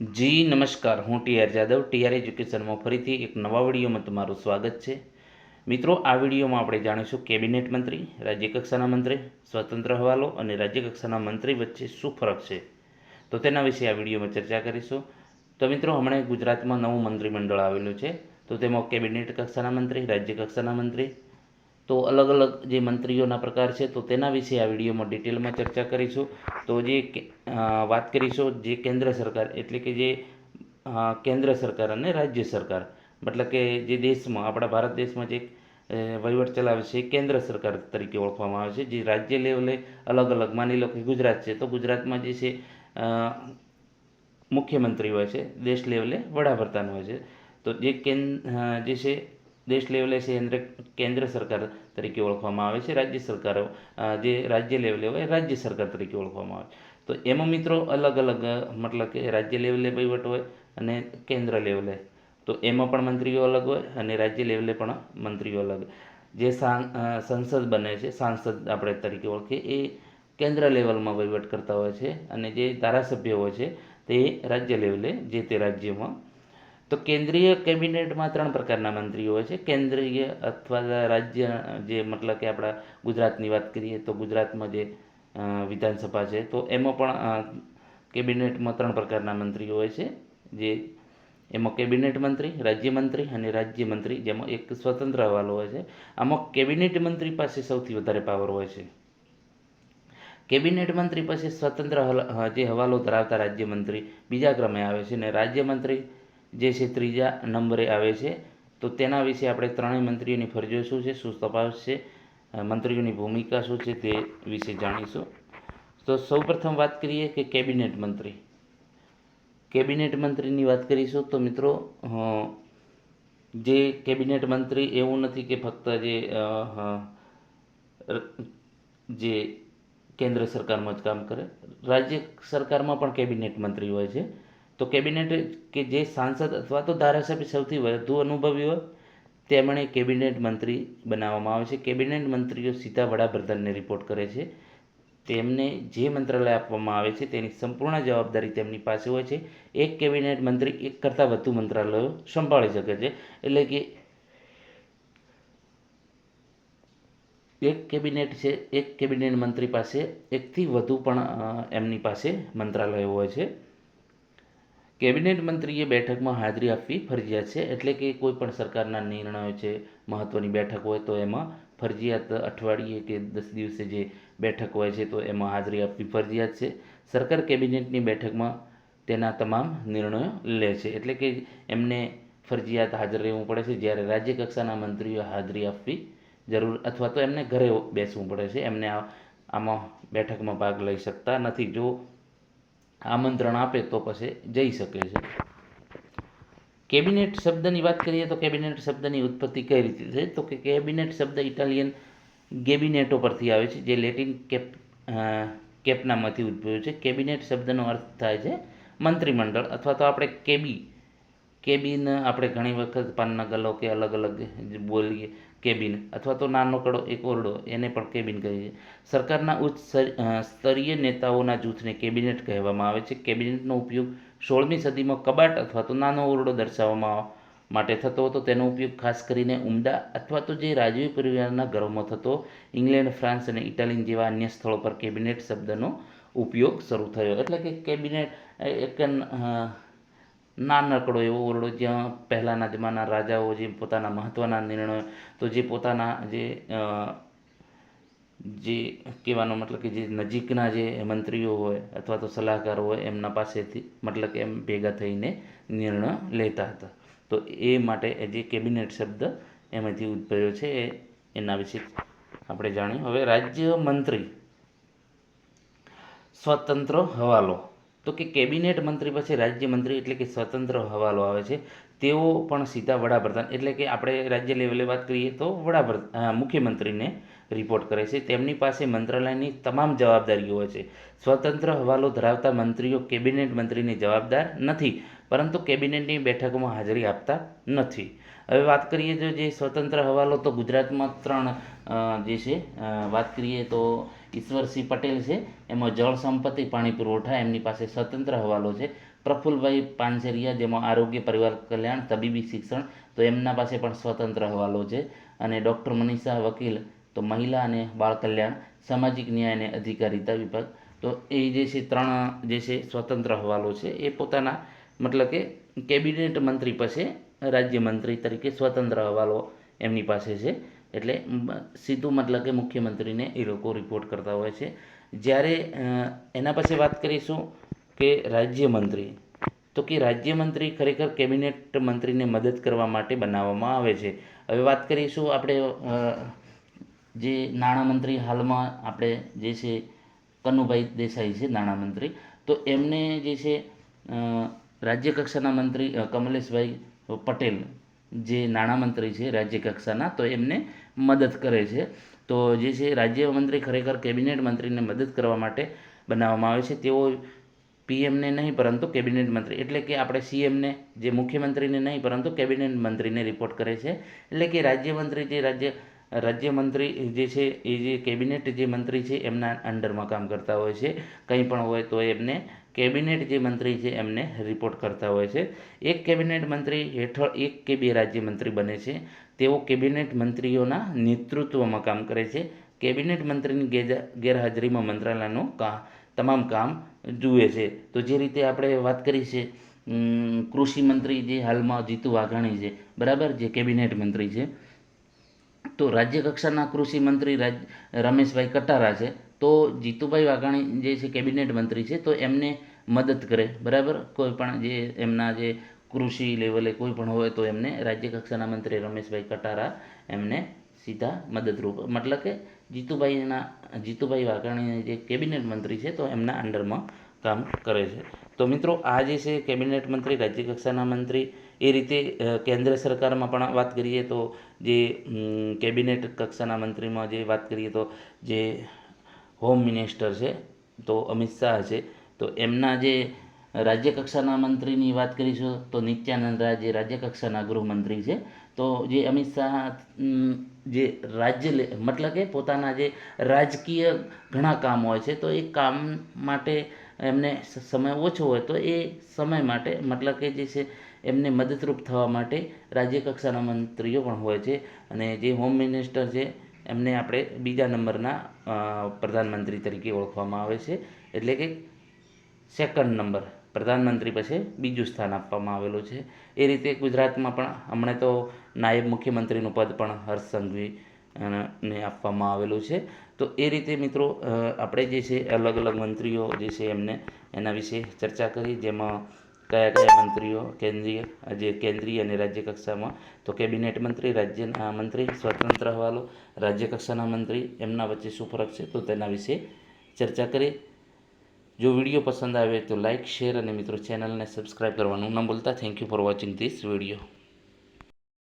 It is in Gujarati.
જી, નમસ્કાર. હું ટીઆર જાદવ ટીઆર એજ્યુકેશનમાં ફરીથી એક નવા વિડીયોમાં તમારું સ્વાગત છે. મિત્રો, આ વિડીયોમાં આપણે જાણીશું કેબિનેટ મંત્રી રાજ્યકક્ષાના મંત્રી, સ્વતંત્ર હવાલો અને રાજ્યકક્ષાના મંત્રી વચ્ચે શું ફરક છે. તો તેના વિશે આ વિડીયોમાં ચર્ચા કરીશું. તો મિત્રો, હમણાં ગુજરાતમાં નવું મંત્રીમંડળ આવેલું છે. તો તેમાં કેબિનેટ કક્ષાના મંત્રી, રાજ્ય કક્ષાના મંત્રી તો અલગ અલગ જે મંત્રીઓના પ્રકાર છે, તો તેના વિશે આ વિડીયોમાં ડિટેલમાં ચર્ચા કરીશું. તો જે વાત કરીશું જે કેન્દ્ર સરકાર, એટલે કે જે કેન્દ્ર સરકાર અને રાજ્ય સરકાર. મતલબ કે જે દેશમાં, આપણા ભારત દેશમાં જે વહીવટ ચલાવે છે, એ કેન્દ્ર સરકાર તરીકે ઓળખવામાં આવે છે. જે રાજ્ય લેવલે અલગ અલગ માની લો કે ગુજરાત છે, તો ગુજરાતમાં જે છે મુખ્યમંત્રી હોય છે, દેશ લેવલે વડાપ્રધાન હોય છે. તો જે કેન જે છે દેશ લેવલે છે કેન્દ્ર કેન્દ્ર સરકાર તરીકે ઓળખવામાં આવે છે, રાજ્ય સરકારો જે રાજ્ય લેવલે હોય રાજ્ય સરકાર તરીકે ઓળખવામાં આવે તો એમાં મિત્રો અલગ અલગ મતલબ કે રાજ્ય લેવલે વહીવટ હોય અને કેન્દ્ર લેવલે. તો એમાં પણ મંત્રીઓ અલગ હોય અને રાજ્ય લેવલે પણ મંત્રીઓ અલગ. જે સંસદ બને છે, સાંસદ આપણે તરીકે ઓળખીએ, એ કેન્દ્ર લેવલમાં વહીવટ કરતા હોય છે અને જે ધારાસભ્ય હોય છે તે રાજ્ય લેવલે જે તે રાજ્યમાં તો કેન્દ્રીય કેબિનેટમાં ત્રણ પ્રકારના મંત્રીઓ હોય છે. કેન્દ્રીય અથવા રાજ્ય, જે મતલબ કે આપણા ગુજરાતની વાત કરીએ તો ગુજરાતમાં જે વિધાનસભા છે, તો એમાં પણ કેબિનેટમાં ત્રણ પ્રકારના મંત્રીઓ હોય છે. જે, એમાં કેબિનેટ મંત્રી રાજ્યમંત્રી અને રાજ્યમંત્રી જેમાં એક સ્વતંત્ર હવાલો હોય છે. આમાં કેબિનેટ મંત્રી પાસે સૌથી વધારે પાવર હોય છે. કેબિનેટ મંત્રી પાસે સ્વતંત્ર જે હવાલો ધરાવતા રાજ્યમંત્રી બીજા ક્રમે આવે છે અને રાજ્યમંત્રી જે છે ત્રીજા નંબરે આવે છે. તો તેના વિશે આપણે ત્રણેય મંત્રીઓની ફરજો શું છે, શું તપાસ છે મંત્રીઓની ભૂમિકા શું છે તે વિશે જાણીશું. તો સૌપ્રથમ વાત કરીએ કે કેબિનેટ મંત્રી. કેબિનેટ મંત્રીની વાત કરીશું તો મિત્રો જે કેબિનેટ મંત્રી એવું નથી કે ફક્ત જે જે કેન્દ્ર સરકારમાં જ કામ કરે. રાજ્ય સરકારમાં પણ કેબિનેટ મંત્રી હોય છે. તો કેબિનેટ કે જે સાંસદ અથવા તો ધારાસભ્ય સૌથી વધુ અનુભવી હોય, તેમણે કેબિનેટ મંત્રી બનાવવામાં આવે છે. કેબિનેટ મંત્રીઓ સીધા વડાપ્રધાનને રિપોર્ટ કરે છે. તેમને જે મંત્રાલય આપવામાં આવે છે તેની સંપૂર્ણ જવાબદારી તેમની પાસે હોય છે. એક કેબિનેટ મંત્રી એક કરતાં વધુ મંત્રાલયો સંભાળી શકે છે. એટલે કે એક કેબિનેટ છે, એક કેબિનેટ મંત્રી પાસે એકથી વધુ પણ એમની પાસે મંત્રાલયો હોય છે. કેબિનેટ મંત્રીએ બેઠકમાં હાજરી આપવી ફરજિયાત છે, એટલે કે કોઈ પણ સરકારના નિર્ણયો છે મહત્ત્વની બેઠક હોય તો એમાં ફરજિયાત અઠવાડિયે કે દસ દિવસે જે બેઠક હોય છે તો એમાં હાજરી આપવી ફરજિયાત છે. સરકાર કેબિનેટની બેઠકમાં તેના તમામ નિર્ણયો લે છે, એટલે કે એમને ફરજિયાત હાજર રહેવું પડે છે. જ્યારે રાજ્ય કક્ષાના મંત્રીઓ હાજરી આપવી જરૂર અથવા તો એમને ઘરે બેસવું પડે છે. એમને આમાં બેઠકમાં ભાગ લઈ શકતા નથી. જો આમંત્રણ આપે તો પછી જઈ શકે છે. કેબિનેટ શબ્દની વાત કરીએ તો કેબિનેટ શબ્દની ઉત્પત્તિ કઈ રીતે છે? તો કે કેબિનેટ શબ્દ ઇટાલિયન ગેબિનેટો પરથી આવે છે, જે લેટિન કેપ કેપનામાંથી ઉદ્ભવ્યું છે. કેબિનેટ શબ્દનો અર્થ થાય છે મંત્રીમંડળ અથવા તો આપણે કેબી, કેબિન આપણે ઘણી વખત પાનના ગલો કે અલગ અલગ બોલીએ કેબિન અથવા તો નાનો કડો એક ઓરડો એને પણ કેબિન કહીએ છીએ સરકારના ઉચ્ચ સ્તરીય નેતાઓના જૂથને કેબિનેટ કહેવામાં આવે છે. કેબિનેટનો ઉપયોગ સોળમી સદીમાં કબાટ અથવા તો નાનો ઓરડો દર્શાવવામાં માટે થતો હતો. તેનો ઉપયોગ ખાસ કરીને ઉમદા અથવા તો જે રાજવી પરિવારના ઘરોમાં થતો, ઇંગ્લેન્ડ, ફ્રાન્સ અને ઇટાલી જેવા અન્ય સ્થળો પર કેબિનેટ શબ્દનો ઉપયોગ શરૂ થયો. એટલે કે કેબિનેટ એક નાનકડો એવો ઓરડો જ્યાં પહેલાંના જમાના રાજાઓ જે પોતાના મહત્ત્વના નિર્ણયો, તો જે પોતાના જે જે કહેવાનો મતલબ કે જે નજીકના જે મંત્રીઓ હોય અથવા તો સલાહકારો હોય, એમના પાસેથી મતલબ કે એમ ભેગા થઈને નિર્ણય લેતા હતા. તો એ માટે જે કેબિનેટ શબ્દ એમાંથી ઉદ્ભવ્યો છે એ, એના વિશે આપણે જાણ્યું હવે રાજ્ય મંત્રી, સ્વતંત્ર હવાલો. તો કે કેબિનેટ મંત્રી પછી રાજ્યમંત્રી એટલે કે સ્વતંત્ર હવાલો આવે છે, તેઓ પણ સીધા વડાપ્રધાન એટલે કે આપણે રાજ્ય લેવલે વાત કરીએ તો વડાપ્રધાન મુખ્યમંત્રીને રિપોર્ટ કરે છે. તેમની પાસે મંત્રાલયની તમામ જવાબદારીઓ હોય છે. સ્વતંત્ર હવાલો ધરાવતા મંત્રીઓ કેબિનેટ મંત્રીને જવાબદાર નથી, પરંતુ કેબિનેટની બેઠકોમાં હાજરી આપતા નથી. હવે વાત કરીએ તો જે સ્વતંત્ર હવાલો તો ગુજરાતમાં ત્રણ જે છે વાત કરીએ તો ઈશ્વરસિંહ પટેલ છે, એમાં જળ સંપત્તિ, પાણી પુરવઠા, એમની પાસે સ્વતંત્ર હવાલો છે. પ્રફુલભાઈ પાનસેરિયા, જેમાં આરોગ્ય, પરિવાર કલ્યાણ, તબીબી શિક્ષણ, તો એમના પાસે પણ સ્વતંત્ર હવાલો છે. અને ડૉક્ટર મનીષા વકીલ, તો મહિલા અને બાળ કલ્યાણ, સામાજિક ન્યાય અને અધિકારિતા વિભાગ. તો એ જે છે, ત્રણ જે છે, સ્વતંત્ર હવાલો છે. એ પોતાના, મતલબ કે કેબિનેટ મંત્રી પાસે રાજ્યમંત્રી તરીકે સ્વતંત્ર હવાલો એમની પાસે છે. એટલે સીધું મતલબ કે મુખ્યમંત્રીને એ લોકો રિપોર્ટ કરતા હોય છે. જ્યારે એના પછી વાત કરીશું કે રાજ્યમંત્રી તો કે રાજ્યમંત્રી ખરેખર કેબિનેટ મંત્રીને મદદ કરવા માટે બનાવવામાં આવે છે. હવે વાત કરીશું આપણે જે નાણામંત્રી હાલમાં આપણે જે છે કનુભાઈ દેસાઈ છે નાણામંત્રી તો એમને જે છે રાજ્ય કક્ષાના મંત્રી કમલેશભાઈ પટેલ જે નાણામંત્રી છે રાજ્ય કક્ષાના તો એમને મદદ કરે છે. તો જે છે રાજ્યમંત્રી ખરેખર કેબિનેટ મંત્રીને મદદ કરવા માટે બનાવવામાં આવે છે. તેઓ પીએમને નહીં, પરંતુ કેબિનેટ મંત્રી. એટલે કે આપણે સીએમને, જે મુખ્યમંત્રીને નહીં, પરંતુ કેબિનેટ મંત્રીને રિપોર્ટ કરે છે. એટલે કે રાજ્યમંત્રી જે રાજ્ય, રાજ્યમંત્રી જે છે, એ જે કેબિનેટ જે મંત્રી છે, એમના અંડરમાં કામ કરતા હોય છે. કંઈ પણ હોય તો એમને કેબિનેટ જે મંત્રી છે એમને રિપોર્ટ કરતા હોય છે. એક કેબિનેટ મંત્રી હેઠળ એક કે બે રાજ્યમંત્રી બને છે. તેઓ કેબિનેટ મંત્રીઓના નેતૃત્વમાં કામ કરે છે. કેબિનેટ મંત્રીની ગેર- ગેરહાજરીમાં મંત્રાલયનું કા તમામ કામ જુએ છે. તો જે રીતે આપણે વાત કરી છે કૃષિ મંત્રી જે હાલમાં જીતુ વાઘાણી છે, બરાબર? જે કેબિનેટ મંત્રી છે. તો રાજ્ય કક્ષાના કૃષિ મંત્રી રાજ રમેશભાઈ કટારા છે. તો જીતુભાઈ વાઘાણી જે છે કેબિનેટ મંત્રી છે, તો એમને મદદ કરે, બરાબર? કોઈ પણ જે એમના જે કૃષિ લેવલે કોઈ પણ હોય તો એમને રાજ્ય કક્ષાના મંત્રી રમેશભાઈ કટારા એમને સીધા મદદરૂપ મતલબ કે જીતુભાઈના, જીતુભાઈ વાઘાણી જે કેબિનેટ મંત્રી છે, તો એમના અંડરમાં કામ કરે છે. તો મિત્રો, આ જે છે કેબિનેટ મંત્રી, રાજ્ય કક્ષાના મંત્રી, એ રીતે કેન્દ્ર સરકારમાં પણ વાત કરીએ તો જે કેબિનેટ કક્ષાના મંત્રીમાં જે વાત કરીએ તો જે હોમ મિનિસ્ટર છે, તો અમિત શાહ છે. તો એમના જે રાજ્ય કક્ષાના મંત્રીની વાત કરીશું, તો નિત્યાનંદ રાય જે રાજ્ય કક્ષાના ગૃહમંત્રી છે. તો જે અમિત શાહ જે રાજ્ય મતલબ કે પોતાના જે રાજકીય ઘણા કામ હોય છે, તો એ કામ માટે એમને સમય ઓછો હોય, તો એ સમય માટે, મતલબ કે જે છે, એમને મદદરૂપ થવા માટે રાજ્ય કક્ષાના મંત્રીઓ પણ હોય છે. અને જે હોમ મિનિસ્ટર છે એમને આપણે બીજા નંબરના પ્રધાનમંત્રી તરીકે ઓળખવામાં આવે છે. એટલે કે સેકન્ડ નંબર પ્રધાનમંત્રી પછી બીજું સ્થાન આપવામાં આવેલું છે. એ રીતે ગુજરાતમાં પણ હમણાં તો નાયબ મુખ્યમંત્રીનું પદ પણ હર્ષ સંઘવી ને આપવામાં આવેલું છે. તો એ રીતે મિત્રો આપણે જે છે અલગ અલગ મંત્રીઓ જે છે એમને એના વિશે ચર્ચા કરી, જેમાં કયા કયા મંત્રીઓ કેન્દ્રીય જે કેન્દ્રીય અને રાજ્ય કક્ષામાં? તો કેબિનેટ મંત્રી, રાજ્યના મંત્રી, સ્વતંત્ર હવાલો, રાજ્ય કક્ષાના મંત્રી, એમના વચ્ચે શું ફરક છે? તો તેના વિશે ચર્ચા કરી જો વીડિયો પસંદ આવે તો લાઇક શેર અને મિત્રો ચેનલને સબસ્ક્રાઈબ કરવાનું ન ભૂલતા. Thank you for watching this video